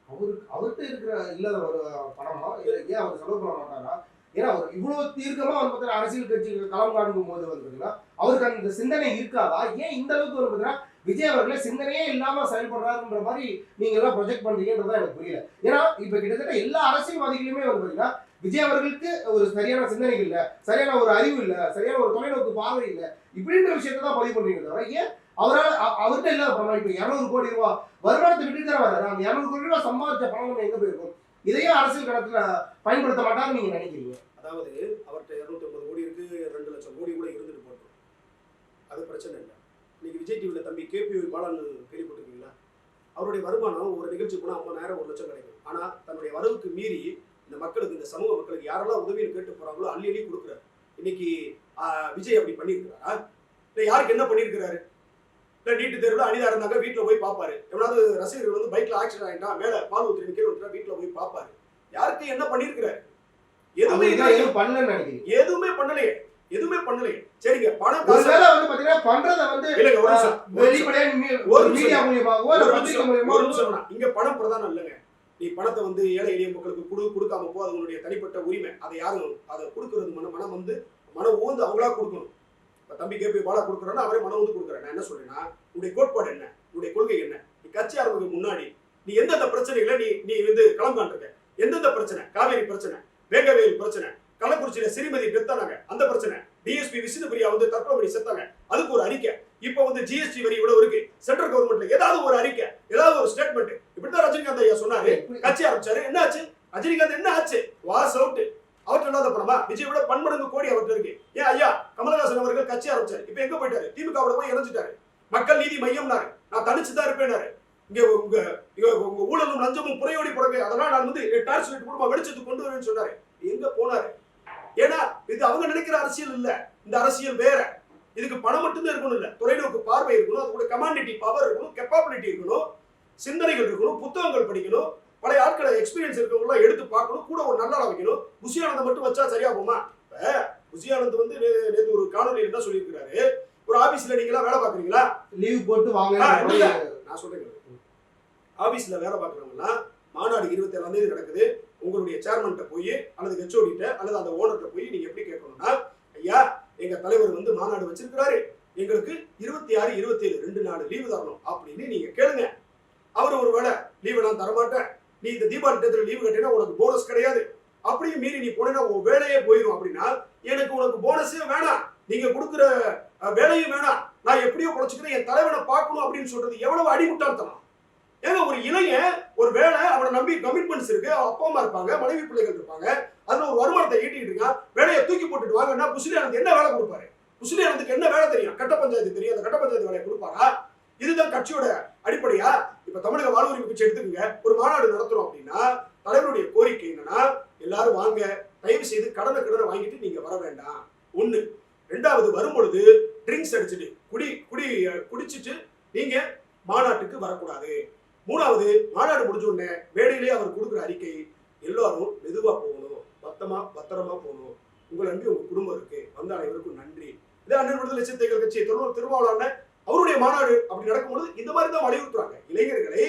அவருக்கு அவர்கிட்ட இருக்கிற இல்லாத ஒரு பணமா? ஏன் அவர் செலவு பண்ண மாட்டாரா? ஏன்னா அவர் இவ்வளவு தீர்க்கமா வந்து பார்த்தீங்கன்னா அரசியல் கட்சிகள் களம் காணும் போது வந்து பார்த்தீங்கன்னா அவருக்கு அந்த சிந்தனை இருக்காதா? ஏன் இந்த அளவுக்கு வந்து பார்த்தீங்கன்னா விஜய் அவர்களே சிந்தனையே இல்லாம செயல்படுறாருன்ற மாதிரி நீங்க எல்லாம் ப்ரொஜெக்ட் பண்றீங்கன்றதா எனக்கு புரியல. ஏன்னா இப்ப கிட்டத்தட்ட எல்லா அரசியல்வாதிகளுமே வந்து பாத்தீங்கன்னா விஜய் அவர்களுக்கு ஒரு சரியான சிந்தனை இல்ல சரியான ஒரு அறிவு இல்ல சரியான ஒரு தொலைநோக்கு பார்வை இல்ல இப்படின்ற விஷயத்தை தான் பதிவு பண்றீங்க தவிர ஏன் அவரால் அவர்கிட்ட இல்லாத பணம் இப்போ இரநூறு கோடி ரூபா வருமானத்தை விட்டு தர வர்றாரு? அந்த இரநூறு கோடி ரூபா சம்பாதிச்ச பணம் நம்ம எங்க போயிருக்கும்? இதையும் அரசியல் களத்துல பயன்படுத்த மாட்டாருன்னு நீங்க நினைக்கிறீங்க? அதாவது அவர்கிட்ட இரநூத்தி ஐம்பது கோடி இருக்கு ரெண்டு லட்சம் கோடி கூட இருந்துட்டு போட்டோம் அது பிரச்சனை இல்லை. இன்னைக்கு விஜய் டிவியில் தம்பி கேபி பாலான்னு கேள்விப்பட்டிருக்கீங்களா அவருடைய வருமானம் ஒரு நிகழ்ச்சி போனால் ஐம்பதாயிரம் ஒரு லட்சம் கிடைக்கும். ஆனால் தன்னுடைய வரவுக்கு மீறி இந்த மக்களுக்கு இந்த சமூக மக்களுக்கு யாரெல்லாம் உதவின்னு கேட்டு போறாங்களோ அள்ளி அள்ளி கொடுக்குறாரு. இன்னைக்கு விஜய் அப்படி பண்ணியிருக்கிறாரா? இல்லை யாருக்கு என்ன பண்ணியிருக்கிறாரு? இல்லை நீட்டு தேர்வில் அனிதா இருந்தாங்க வீட்டில் போய் பார்ப்பாரு எவனாவது ரசிகர்கள் வந்து பைக்கில் ஆக்சிடென்ட் ஆகிட்டா மேலே பால் ஊற்றி நிற்கிற ஒருத்தர் வீட்டில் போய் பார்ப்பாரு யாருக்கு என்ன பண்ணியிருக்கிறாரு? எதுவுமே இல்லை எதுவும் பண்ணலையே. எதுவுமே பண்ணலையே. சரிங்க. பணம் வந்து பண்றத வந்து. வெளிப்படையா ஒரு. மீடியா மூலியமாகவோ ஒரு நிமிஷம். இங்க பணம் பிரதானம் இல்லைங்க. நீ பணத்தை வந்து ஏழை எளிய மக்களுக்கு கொடு கொடுக்காம போ அது உன்னுடைய தனிப்பட்ட உரிமை. அதை யாரும் அதை கொடுக்கறது மன மனம் வந்து மனம் ஊந்து அவங்களா கொடுக்கணும். இப்ப தம்பி கேபி பாலா கொடுக்குறேன்னா அவரே மனம் வந்து கொடுக்குறேன் நான் என்ன சொல்றேன்னா உன்னுடைய கோட்பாடு என்ன? உன்னுடைய கொள்கை என்ன? நீ கட்சி ஆரம்பிக்க முன்னாடி நீ எந்தெந்த பிரச்சனைகளை நீ நீ வந்து களம் காண்றிருக்க எந்தெந்த பிரச்சனை? காவேரி பிரச்சனை வேங்கவேல் பிரச்சனை கள்ளக்குறிச்சியில சிறுமதி பெத்தானாங்க அந்த பிரச்சனை. டிஎஸ்பி விஷ்ணுபிரியா வந்து தற்கொலை செத்தாங்க. அதுக்கு ஒரு அறிக்கை. இப்போ வந்து ஜிஎஸ்டி வரி இவ்வளவு இருக்கு. சென்ட்ரல் கவர்மெண்ட்ல ஏதாவது ஒரு அறிக்கை ஏதாவது ஒரு ஸ்டேட்மெண்ட் இப்படிதான் ரஜினிகாந்த் ஐயா சொன்னாரு. கட்சி ஆரம்பிச்சாரு. என்ன ஆச்சு ரஜினிகாந்த் என்ன ஆச்சு வாஸ் அவுட் அவர்கிட்ட இல்லாத பணமா? விஜய் விட பன்மடங்கு கோடி அவர்கிட்ட இருக்கு. ஏன் ஐயா? கமலஹாசன் அவர்கள் கட்சி ஆரம்பிச்சாரு. இப்ப எங்க போயிட்டாரு? திமுக போய் இணைஞ்சிட்டாரு. மக்கள் நீதி மையம்னாரு. நான் தனிச்சுதான் இருப்பேனாரு இங்க உங்க உங்க ஊழலும் லஞ்சமும் புறையோடி புறவே அதெல்லாம் நான் வந்து டார்ச் லைட் குடும்ப வெளிச்சத்துக்கு கொண்டு வரேன்னு சொன்னாரு. எங்க போனாரு? ஏன்னா இது அவங்க நினைக்கிற அரசியல் இல்ல. இந்த அரசியல் வேற. இதுக்கு பணம் மட்டும்தான் இருக்கணும் இல்ல. தொலைநோக்கு பார்வை இருக்கணும் அது கூட கமாண்டிட்டி பவர் இருக்கணும் கெப்பாபிலிட்டி இருக்கணும் சிந்தனைகள் இருக்கணும் புத்தகங்கள் படிக்கணும் பழைய ஆட்களை எக்ஸ்பீரியன்ஸ் இருக்கவங்களாம் எடுத்து பார்க்கணும் கூட ஒரு நல்ல வைக்கணும். புஷியானந்தை மட்டும் வச்சா சரியா போமா இப்ப புஷியானந்த் வந்து நே- நேத்து ஒரு காணொலியில் என்ன சொல்லியிருக்கிறாரு? ஒரு ஆபீஸ்ல நீங்களா வேலை பாக்குறீங்களா லீவ் போட்டு வாங்க. நான் சொல்றேன். ஆபீஸ்ல வேலை பார்க்குறவங்கலாம் மாநாடு இருபத்தி ஏழாம் தேதி நடக்குது. உங்களுடைய சேர்மன்கிட்ட போய் அல்லது ஹெச்ஓடிட்ட அல்லது அந்த ஓனர்கிட்ட போய் நீங்க எப்படி கேட்கணும்னா ஐயா எங்க தலைவர் வந்து மாநாடு வச்சிருக்கிறாரு. எங்களுக்கு இருபத்தி ஆறு இருபத்தி ஏழு ரெண்டு நாள் லீவு தரணும் அப்படின்னு நீங்க கேளுங்க. அவர் ஒரு வேலை லீவு நான் தரமாட்டேன் நீ இந்த தீபாவளி டேத்துல லீவு கட்டினா உனக்கு போனஸ் கிடையாது. அப்படியும் மீறி நீ போனேன்னா உன் வேலையே போயிடும் அப்படின்னா எனக்கு உனக்கு போனஸே வேணாம். நீங்க கொடுக்குற வேலையும் வேணாம். நான் எப்படியோ குறைச்சிக்கிறேன் என் தலைவனை பார்க்கணும் அப்படின்னு சொல்றது எவ்வளவு அடிமுட்டாள்தனம் ஏங்க ஒரு இளைஞன் ஒரு வேலை அவனை நம்பி கமிட்மெண்ட்ஸ் இருக்கு அவன் அப்பா அம்மா இருப்பாங்க மனைவி பிள்ளைகள் இருப்பாங்க அதுல ஒரு வருமானத்தை ஈட்டிட்டு இருக்கான் வேலையை தூக்கி போட்டுட்டு வாங்கன்னா புசிலியானதுக்கு என்ன வேலை கொடுப்பாரு? புசிலியானதுக்கு என்ன வேலை தெரியும்? கட்ட பஞ்சாயத்து தெரியும். அந்த கட்ட பஞ்சாயத்து வேலையை கொடுப்பாரா? இதுதான் கட்சியோட அடிப்படையா? இப்ப தமிழக வாழ்வுரிமை கட்சி எடுத்துக்கங்க. ஒரு மாநாடு நடத்துறோம் அப்படின்னா தலைவருடைய கோரிக்கை என்னன்னா எல்லாரும் வாங்க தயவு செய்து கடனை கடனை வாங்கிட்டு நீங்க வர வேண்டாம். ஒண்ணு. ரெண்டாவது வரும்பொழுது ட்ரிங்க்ஸ் அடிச்சுட்டு குடி குடி குடிச்சிட்டு நீங்க மாநாட்டுக்கு வரக்கூடாது. மூணாவது மாநாடு முடிஞ்ச உடனே மேடையிலே அவர் கொடுக்குற அறிக்கை எல்லாரும் மெதுவா போகணும் பத்தமா பத்திரமா போகணும். உங்கள் நம்பி உங்க குடும்பம் இருக்கு. வந்த அனைவருக்கும் நன்றி. இதான் அண்ணன் விடுதலை சிறுத்தைகள் கட்சி திரும்ப திருமாவளவன் அவருடைய மாநாடு அப்படி நடக்கும்பொழுது இந்த மாதிரி தான் வலியுறுத்துறாங்க. இளைஞர்களை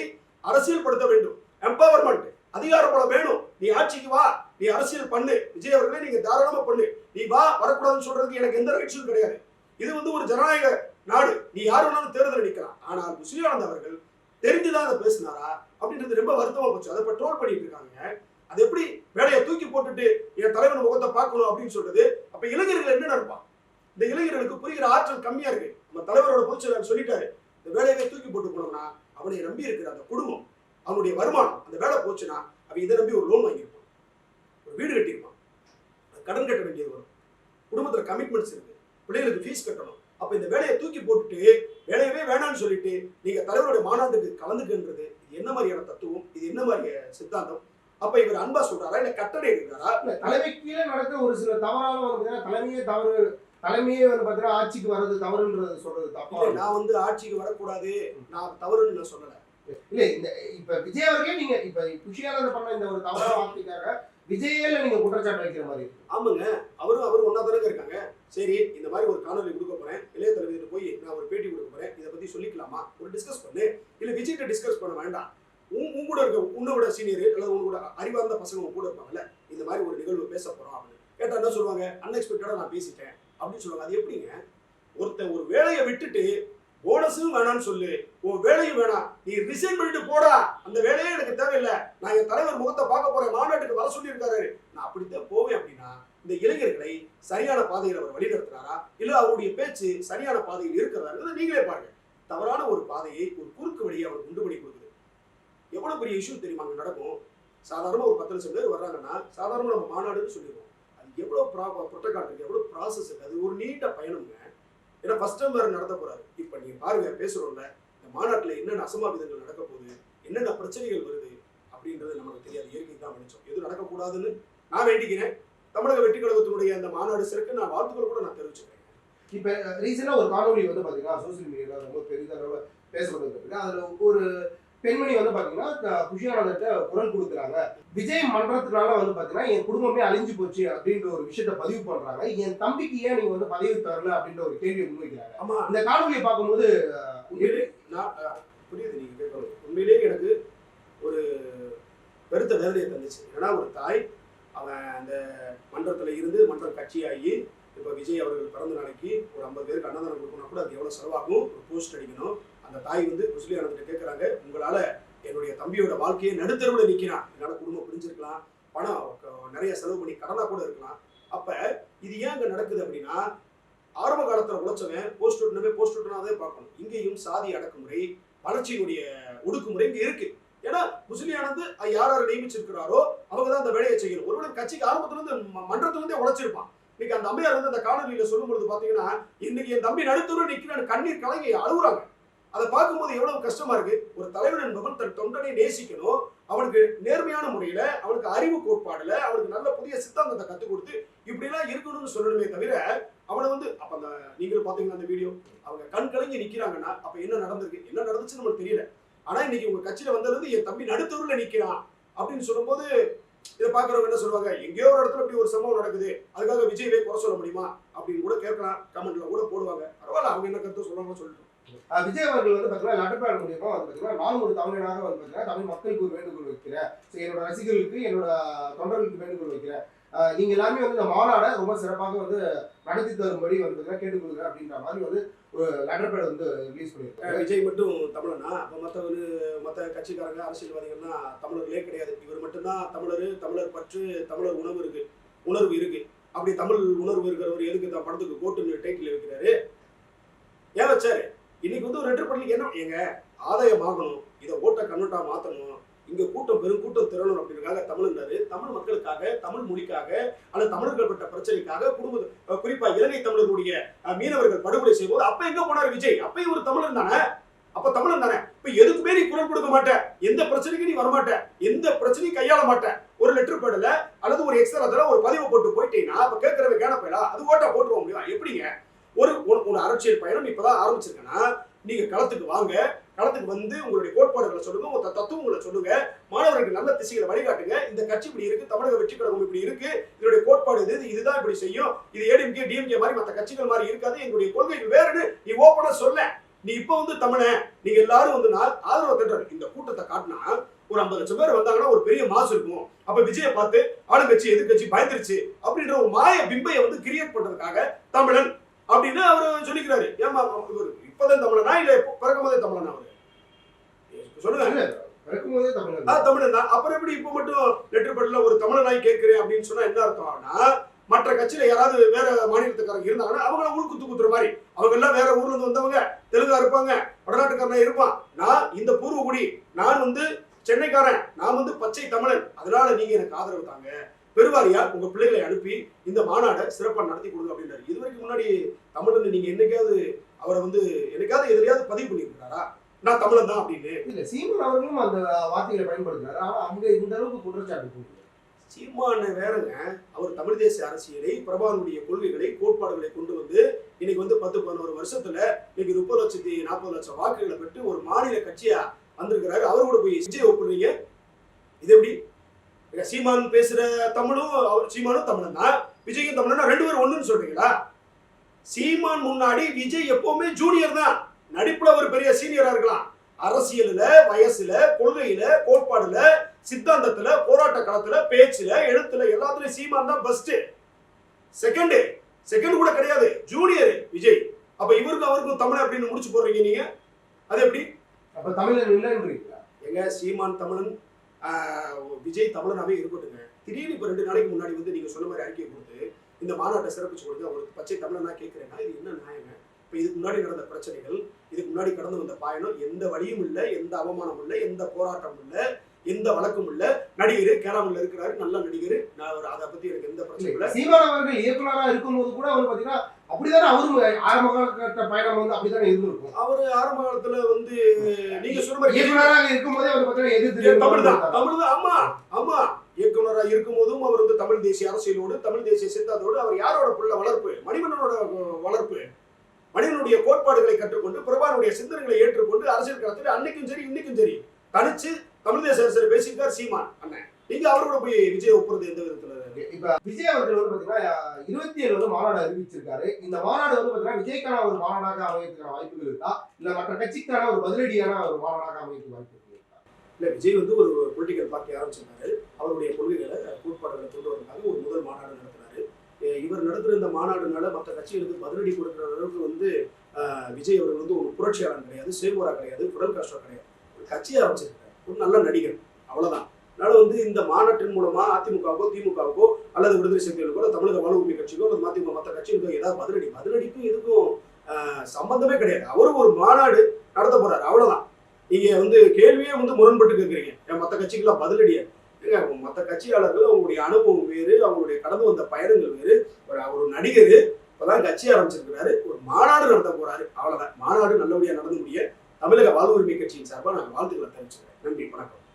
அரசியல்படுத்த வேண்டும். எம்பவர்மெண்ட் அதிகாரம் பலம் வேணும். நீ ஆட்சிக்கு வா நீ அரசியல் பண்ணு. விஜய் அவர்களே நீங்க தாராளமா பண்ணு. நீ வா வரக்கூடாதுன்னு சொல்றதுக்கு எனக்கு எந்த ரைட்ஸும் கிடையாது. இது வந்து ஒரு ஜனநாயக நாடு. நீ யார் வேணாலும் தேர்தல் நிக்கலாம். ஆனால் முஸ்லியானந்த் அவர்கள் தெரிஞ்சுதான் அதை பேசினாரா? அப்படின்றது ரொம்ப வருத்தமா போச்சு. அதை இப்போ ட்ரோல் பண்ணிட்டு இருக்காங்க. அது எப்படி வேலையை தூக்கி போட்டுட்டு என் தலைவன் முகத்தை பார்க்கணும் அப்படின்னு சொல்றது? அப்ப இளைஞர்கள் என்ன நினைப்பான் இந்த இளைஞர்களுக்கு புரிகிற ஆற்றல் கம்மியா இருக்கு. நம்ம தலைவரோட பொதுச்செயலாளர் சொல்லிட்டாரு. இந்த வேலையை தூக்கி போட்டு போனோம்னா அவனை நம்பி இருக்கிற அந்த குடும்பம் அவனுடைய வருமானம் அந்த வேலை போச்சுன்னா அவன் இதை நம்பி ஒரு லோன் வாங்கியிருப்பான். ஒரு வீடு கட்டியிருப்பான். கடன் கட்ட வேண்டியது வரும். குடும்பத்துல கமிட்மெண்ட்ஸ் இருக்கு. பிள்ளைகளுக்கு ஃபீஸ் கட்டணும். அப்ப இந்த வேலையை தூக்கி போட்டுட்டு வேலையவே வேணாம்னு சொல்லிட்டு நீங்க தலைவருடைய மாநாட்டுக்கு கலந்துக்கின்றது என்ன மாதிரியான தத்துவம்? இது என்ன மாதிரியான சித்தாந்தம்? அப்ப இவர் அன்பா சொல்றாரா? இல்ல கட்டளை இல்ல, தலைமை கீழே நடக்கிற ஒரு சில தவறான வந்து பாத்தீங்கன்னா தலைமையே தவறு தலைமையே வந்து பாத்தீங்கன்னா ஆட்சிக்கு வர்றது தவறுன்றது சொல்றது தப்பா நான் வந்து ஆட்சிக்கு வரக்கூடாது. நான் தவறுன்னு நான் சொல்லல. இல்ல இந்த இப்ப விஜய் அவர்களே நீங்க இப்ப குஷியானந்த பண்ண இந்த ஒரு தவறான வார்த்தைக்காக விஜயில நீங்க குற்றச்சாட்டு வைக்கிற மாதிரி. ஆமாங்க. அவரும் அவரும் ஒன்னா தானங்க இருக்காங்க. சரி இந்த மாதிரி ஒரு காணொலி கொடுக்க போறேன். இளைய தலைவர்கிட்ட போய் நான் ஒரு பேட்டி கொடுக்க போறேன். இதை பத்தி சொல்லிக்கலாமா? ஒரு டிஸ்கஸ் பண்ணு. இல்ல விஜய்கிட்ட டிஸ்கஸ் பண்ண வேண்டாம். உன் உன் கூட இருக்க உன்னை விட சீனியர் அல்லது உன் கூட அறிவார்ந்த பசங்க உன் கூட இருப்பாங்கல்ல இந்த மாதிரி ஒரு நிகழ்வு பேச போறோம் அப்படின்னு. கேட்டா என்ன சொல்லுவாங்க? அன்எக்ஸ்பெக்டடா நான் பேசிட்டேன் அப்படின்னு சொல்லுவாங்க. அது எப்படிங்க? ஒருத்தன் ஒரு வேலையை விட்டுட்டு போனஸும் வேணாம்னு சொல்லு. உன் வேலையும் வேணாம். நீ ரிசைன் பண்ணிட்டு போடா. அந்த வேலையே எனக்கு தேவையில்லை. நான் என் தலைவர் முகத்தை பார்க்க போறேன். மாநாட்டுக்கு வர சொல்லியிருக்காரு. நான் அப்படித்தான் போவேன் அப்படின்னா இந்த இளைஞர்களை சரியான பாதையில் அவர் வழிநடத்துறாரா? இல்லை அவருடைய பேச்சு சரியான பாதையில் இருக்கிறாரு நீங்களே பாருங்க. தவறான ஒரு பாதையை ஒரு குறுக்கு வழியை அவர் உண்டு பண்ணி கொடுக்குது. எவ்வளவு பெரிய இஷ்யூ தெரியுமா அங்கே நடக்கும்? சாதாரண ஒரு பத்து லட்சம் பேர் வர்றாங்கன்னா சாதாரண நம்ம மாநாடுன்னு சொல்லிடுவோம். அது எவ்வளவு ப்ரோட்டோகால் இருக்கு எவ்வளோ ப்ராசஸ் இருக்கு. அது ஒரு நீண்ட பயணம்ங்க. ஏன்னா ஃபர்ஸ்ட் டைம் வேறு நடத்த போறாரு. இப்போ நீங்க பாருங்க பேசுறோம்ல இந்த மாநாட்டில் என்னென்ன அசம்பாவிதங்கள் நடக்க போகுது என்னென்ன பிரச்சனைகள் வருது அப்படின்றது நமக்கு தெரியாது. இயற்கை தான் நினைச்சோம் எதுவும் நடக்கக்கூடாதுன்னு நான் வேண்டிக்கிறேன். தமிழக வெற்றி கழகத்தினுடைய அந்த மாநாடு சிறக்கு நான் வாழ்த்துக்கள் கூட நான் தெரிவிச்சுக்கிறேன். இப்போ ரீசெண்டாக ஒரு காணொலி வந்து பார்த்தீங்கன்னா சோசியல் மீடியாவில் ரொம்ப பெரிதளவு பேசப்பட்டு இருக்கு அதுல ஒரு பெண்மணி வந்து பாத்தீங்கன்னா குஷியானந்த குரல் கொடுக்குறாங்க. விஜய் மன்றத்தினால வந்து பாத்தீங்கன்னா என் குடும்பமே அழிஞ்சு போச்சு அப்படின்ற ஒரு விஷயத்த பதிவு பண்றாங்க. என் தம்பிக்கு ஏன் நீங்க வந்து பதவி தரல அப்படின்ற ஒரு கேள்வியை முன்வைக்கிறாங்க ஆமா. இந்த காணொலியை பார்க்கும்போது புரியுது நீங்க கேட்கறது. உண்மையிலேயே எனக்கு ஒரு பெருத்த வேதனையை தந்துச்சு. ஏன்னா ஒரு தாய் அவன் அந்த மன்றத்துல இருந்து மன்றம் கட்சியாகி இப்போ விஜய் அவர்கள் பிறந்த நாளைக்கு ஒரு ஐம்பது பேருக்கு அன்னதானம் கொடுக்கணும் கூட அது எவ்வளவு செலவாகும்? ஒரு போஸ்ட் அடிக்கணும். அந்த தாய் வந்து முஸ்லீம் ஆனந்த் கேட்கறாங்க உங்களால என்னுடைய தம்பியோட வாழ்க்கையை நடுத்தருவில் நிக்கிறான். என்னால குடும்பம் பிரிஞ்சிருக்கலாம். பணம் நிறைய செலவு பண்ணி கடனா கூட இருக்கலாம். அப்ப இது ஏன் அங்க நடக்குது அப்படின்னா ஆரம்ப காலத்துல உழைச்சவன் போஸ்ட் உடனே போஸ்ட் ஒட்டுனாதே பார்க்கணும். இங்கேயும் சாதி அடக்குமுறை வளர்ச்சியினுடைய ஒடுக்குமுறை இங்க இருக்கு. ஏன்னா முஸ்லியானது யார் யார் நியமிச்சிருக்கிறாரோ அவங்க தான் அந்த வேலையை செய்யணும். ஒருவேளை கட்சிக்கு ஆரம்பத்துல இருந்து ம- உழைச்சிருப்பான். இன்னைக்கு அந்த அம்மையார் வந்து அந்த காணொலியில சொல்லும் பொழுது பாத்தீங்கன்னா இன்னைக்கு என் தம்பி நடுத்தூர் நிக்கிறான் கண்ணீர் கலங்கி அழுகுறாங்க. அதை பார்க்கும்போது எவ்வளவு கஷ்டமா இருக்கு? ஒரு தலைவன் என்பவன் தன் தொண்டனை நேசிக்கணும். அவனுக்கு நேர்மையான முறையில அவனுக்கு அறிவு கோட்பாடுல அவனுக்கு நல்ல புதிய சித்தாந்தத்தை கத்துக் கொடுத்து இப்படிலாம் இருக்கணும்னு சொல்லணுமே தவிர அவனை வந்து அப்ப அந்த நீங்களும் பாத்தீங்கன்னா அந்த வீடியோ அவங்க கண் கலங்கி நிக்கிறாங்கன்னா அப்ப என்ன நடந்திருக்கு? என்ன நடந்துச்சுன்னு நமக்கு தெரியல. ஆனா இன்னைக்கு உங்க கட்சியில வந்தது என் தம்பி நடுத்தருல நிக்கிறான் அப்படின்னு சொல்லும்போது இதை பாக்குறவங்க என்ன சொல்லுவாங்க? எங்கேயோ ஒரு இடத்துல இப்படி ஒரு சம்பவம் நடக்குது. அதுக்காக விஜயவே குறை சொல்ல முடியுமா? அப்படின்னு கூட கேட்கலாம். கமெண்ட்ல கூட போடுவாங்க. பரவாயில்ல அவங்க என்ன கருத்து சொல்றாங்க சொல்லிட்டு. விஜய் அவர்கள் வந்து பாத்தீங்கன்னா லெட்டர் மூலியமா வந்து பார்த்தீங்கன்னா நானும் ஒரு தமிழனாக வந்து பார்த்தீங்கன்னா தமிழ் மக்களுக்கு ஒரு வேண்டுகோள் வைக்கிறேன். ஸோ என்னோட ரசிகர்களுக்கு என்னோட தொண்டர்களுக்கு வேண்டுகோள் வைக்கிறேன். நீங்க எல்லாமே வந்து இந்த மாநாடை ரொம்ப சிறப்பாக வந்து நடத்தி தரும்படி வந்து பாத்தீங்கன்னா கேட்டுக்கொள்கிறேன் அப்படின்ற மாதிரி வந்து ஒரு லெட்டர் பேட் வந்து ரிலீஸ் பண்ணியிருக்காங்க விஜய் மட்டும் தமிழனா? அப்போ மற்றவர் மற்ற கட்சிக்காரங்க அரசியல்வாதிகள்லாம் தமிழர்களே கிடையாது. இவர் மட்டும்தான் தமிழர் தமிழர் பற்று தமிழர் உணர்வு இருக்கு. உணர்வு இருக்கு. அப்படி தமிழ் உணர்வு இருக்கிறவர் எதுக்கு இந்த படத்துக்கு கோட்டுன்னு டைட்டில் வைக்கிறாரு? ஏன் வச்சாரு? இன்னைக்கு வந்து ஒரு ரெட்டர் பண்ணி என்ன ஏங்க ஆதாயம் ஆகணும் இதை ஓட்ட கண்ணோட்டா மாத்தணும் இங்க கூட்டம் பெரும் கூட்டம் திரளணும் தமிழ் தமிழ்னாரு தமிழ் மக்களுக்காக தமிழ் மொழிக்காக அல்லது தமிழர்கள் பட்ட பிரச்சனைக்காக குடும்ப குறிப்பா இலங்கை தமிழர்களுடைய மீனவர்கள் படுகொலை செய்யும்போது அப்ப எங்க போனார் விஜய்? அப்பயும் ஒரு தமிழன் தானே? அப்ப தமிழன் தானே? இப்ப எதுக்குமே நீ குரல் கொடுக்க மாட்டேன் எந்த பிரச்சனைக்கும் நீ வரமாட்ட. எந்த பிரச்சனையும் கையாள மாட்டேன் ஒரு லெட்டர் பேடல அல்லது ஒரு எக்ஸ்ட்ரா ஒரு பதிவு போட்டு போயிட்டீங்கன்னா அப்ப கேட்கறவங்க கேன போயிடா. அது ஓட்டா போட்டுருவோம் முடியும் எப்படிங்க? ஒரு ஒரு- அரசியல் பயணம் இப்பதான் ஆரம்பிச்சிருக்கேன்னா நீங்க களத்துக்கு வாங்க களத்துக்கு வந்து உங்களுடைய கோட்பாடுகளை சொல்லுங்க உங்க தத்துவங்களை சொல்லுங்க மாணவர்களுக்கு நல்ல திசைகளை வழிகாட்டுங்க. இந்த கட்சி இப்படி இருக்கு தமிழக வெற்றி கழகம் இப்படி இருக்கு இதனுடைய கோட்பாடு இது இதுதான் இப்படி செய்யும். இது ஏடிஎம்கே டிஎம்கே மாதிரி மற்ற கட்சிகள் மாதிரி இருக்காது எங்களுடைய கொள்கைகள் வேறுன்னு நீ ஓப்பனா சொல்ல. நீ இப்ப வந்து தமிழன் நீங்க எல்லாரும் வந்து நான் ஆதரவு தட்டுற இந்த கூட்டத்தை காட்டினா ஒரு ஐம்பது லட்சம் பேர் வந்தாங்கன்னா ஒரு பெரிய மாசு இருக்கும். அப்ப விஜயை பார்த்து ஆளுங்கட்சி எதிர்கட்சி பயந்துருச்சு அப்படின்ற ஒரு மாய பிம்பையை வந்து கிரியேட் பண்றதுக்காக தமிழன் அப்படின்னு அவர் சொல்லிக்கிறாரு. ஏமா இவர் இப்பதான் தமிழனா? இல்ல பிறக்கும் போதே தமிழனா அவரு? சொல்லுங்க. தமிழன் தான். அப்புறம் எப்படி இப்ப மட்டும் லெட்டர் பேட்ல ஒரு தமிழனாய் கேட்கிறேன் அப்படின்னு சொன்னா என்ன அர்த்தம்னா மற்ற கட்சியில யாராவது வேற மாநிலத்துக்காரங்க இருந்தாங்கன்னா அவங்கள உள்குத்து குத்துற மாதிரி. அவங்க எல்லாம் வேற ஊர்ல இருந்து வந்தவங்க. தெலுங்கா இருப்பாங்க. வடநாட்டுக்காரனா இருப்பான். நான் இந்த பூர்வகுடி. நான் வந்து சென்னைக்காரன். நான் வந்து பச்சை தமிழன். அதனால நீங்க எனக்கு ஆதரவு தாங்க. பெருவாரியா உங்க பிள்ளைகளை அனுப்பி இந்த மாநாடை சிறப்பா நடத்தி கொடுங்க அப்படின்றாரு. இது வரைக்கும் முன்னாடி தமிழன் நீங்க என்னைக்காவது அவரை வந்து என்னைக்காவது எதிரையாவது பதிவு பண்ணியிருக்கிறாரா? நான் தமிழன் தான் அப்படின்னு. இல்ல சீமன் அவர்களும் அந்த வார்த்தைகளை பயன்படுத்துறாரு ஆனா அவங்க இந்த அளவுக்கு குற்றச்சாட்டு போடுறாங்க. சீமான வேறங்க அவர் தமிழ் தேசிய அரசியலை பிரபானுடைய கொள்கைகளை கோட்பாடுகளை கொண்டு வந்து இன்னைக்கு வந்து பத்து பதினோரு வருஷத்துல இன்னைக்கு முப்பது லட்சத்தி நாற்பது லட்சம் வாக்குகளை பெற்று ஒரு மாநில கட்சியா வந்திருக்கிறாரு. அவர் கூட போய் விஜய் ஒப்புறீங்க இது எப்படி? சீமான் பேசுற தமிழும் அவர் சீமானும் தமிழன் தான். விஜயும் தமிழன்? ரெண்டு பேரும் ஒண்ணுன்னு சொல்றீங்களா? சீமான் முன்னாடி விஜய் எப்பவுமே ஜூனியர் தான். நடிப்புல ஒரு பெரிய சீனியரா இருக்கலாம். அரசியல்ல வயசுல கொள்கையில கோட்பாடுல சித்தாந்தத்துல போராட்ட களத்துல பேச்சுல எழுத்துல எல்லாத்துலயும் சீமான் தான் பெஸ்ட் செகண்ட் செகண்ட் கூட கிடையாது. ஜூனியர் விஜய். அப்ப இவருக்கும் அவருக்கும் தமிழ் அப்படின்னு முடிச்சு போடுறீங்க நீங்க. அது எப்படி? அப்ப தமிழன் இல்லைன்றீங்களா? எங்க சீமான் தமிழன் விஜய் தமிழனாவே இருக்கட்டுங்க. திடீர்னு இப்ப ரெண்டு நாளைக்கு முன்னாடி வந்து நீங்க சொன்ன மாதிரி அறிக்கை கொடுத்து இந்த மாநாட்டை சிறப்பிச்சு கொடுத்து அவருக்கு பச்சை தமிழனா கேட்கிறேன்னா இது என்ன நியாயங்க? இப்ப இதுக்கு முன்னாடி நடந்த பிரச்சனைகள் இதுக்கு முன்னாடி கடந்து வந்த பயணம் எந்த வழியும் இல்லை எந்த அவமானமும் இல்லை எந்த போராட்டமும் இல்லை எந்த வழக்கம் இல்லை. நடிகர் கேரளாவில் இருக்கிறாரு நல்ல நடிகர். நான் அதை பத்தி எனக்கு எந்த பிரச்சனையும் இல்லை. சீமான் அவர்கள் இயக்குனரா இருக்கும்போது கூட அவர் பாத்தீங்கன்னா அப்படிதானே அவரும் ஆரம்ப காலகட்ட பயணம் வந்து அப்படித்தானே இருந்திருக்கும். அவரு ஆரம்ப காலத்துல வந்து நீங்க சொன்ன மாதிரி இயக்குனராக இருக்கும்போதே வந்து பாத்தீங்கன்னா எதிர்த்து தமிழ் தான். தமிழ் தான். ஆமா ஆமா. இயக்குனரா இருக்கும் போதும் அவர் வந்து தமிழ் தேசிய அரசியலோடு தமிழ் தேசிய சித்தாந்தோடு அவர் யாரோட புள்ள வளர்ப்பு? மணிமன்னனோட வளர்ப்பு. மனிதனுடைய கோட்பாடுகளை கற்றுக்கொண்டு பிரபானுடைய சிந்தனைகளை ஏற்றுக்கொண்டு அரசியல் களத்தில் அன்னைக்கும் சரி இன்னைக்கும் சரி தனிச்சு தமிழ் தேச அரசியல் பேசியிருக்கார் சீமான் அண்ணன். நீங்க அவரோட போய் விஜய் ஒப்புறது எந்த விதத்துல? இப்ப விஜய் அவர்கள் வந்து பாத்தீங்கன்னா இருபத்தி ஏழு வந்து மாநாடு அறிவிச்சிருக்காரு. இந்த மாநாடு வந்து பாத்தீங்கன்னா விஜய்க்கான ஒரு மாநாடாக அமையத்துக்கான வாய்ப்புகள் இருக்கா? இல்ல மற்ற கட்சிக்கான ஒரு பதிலடியான ஒரு மாநாடாக அமையத்துக்கு வாய்ப்பு இருக்கா? இல்ல விஜய் வந்து ஒரு பொலிட்டிக்கல் பார்ட்டி ஆரம்பிச்சிருந்தாரு அவருடைய கொள்கைகளை கோட்பாடுகளை கொண்டு வரதுக்காக ஒரு முதல் மாநாடு நடத்தினாரு இவர் நடத்துற இந்த மாநாடுனால மற்ற கட்சிகளுக்கு பதிலடி கொடுக்குற அளவுக்கு வந்து விஜய் அவர்கள் வந்து ஒரு புரட்சியாளர் கிடையாது சேவோரா கிடையாது புடல் காஸ்ட்ரோ கிடையாது. ஒரு கட்சி ஆரம்பிச்சிருக்காரு. ஒரு நல்ல நடிகர். அவ்வளவுதான். அதனால வந்து இந்த மாநாட்டின் மூலமா அதிமுகவுக்கோ திமுகவுக்கோ அல்லது விடுதலை சிறுத்தைகளுக்கோ தமிழக வாழ் உரிமை கட்சிக்கோ அல்லது மதிமுக மற்ற கட்சிகளுக்கோ ஏதாவது பதிலடி. பதிலடிக்கும் இதுக்கும் சம்பந்தமே கிடையாது. அவரும் ஒரு மாநாடு நடத்த போறாரு. அவ்வளவுதான். நீங்க வந்து கேள்வியே வந்து முரண்பட்டு கேட்குறீங்க மற்ற கட்சிக்கெல்லாம் பதிலடியா? மற்ற கட்சியாளர்கள் அவங்களுடைய அனுபவம் வேறு அவங்களுடைய கடந்து வந்த பயணங்கள் வேறு. ஒரு ஒரு நடிகர் இப்பதான் கட்சி ஆரம்பிச்சிருக்கிறாரு. ஒரு மாநாடு நடத்த போறாரு. அவ்வளவுதான். மாநாடு நல்லபடியா நடந்து முடிய தமிழக வாழ் உரிமை கட்சியின் சார்பாக நான் வாழ்த்துக்களை தெரிவிச்சுக்கிறேன். நன்றி. வணக்கம்.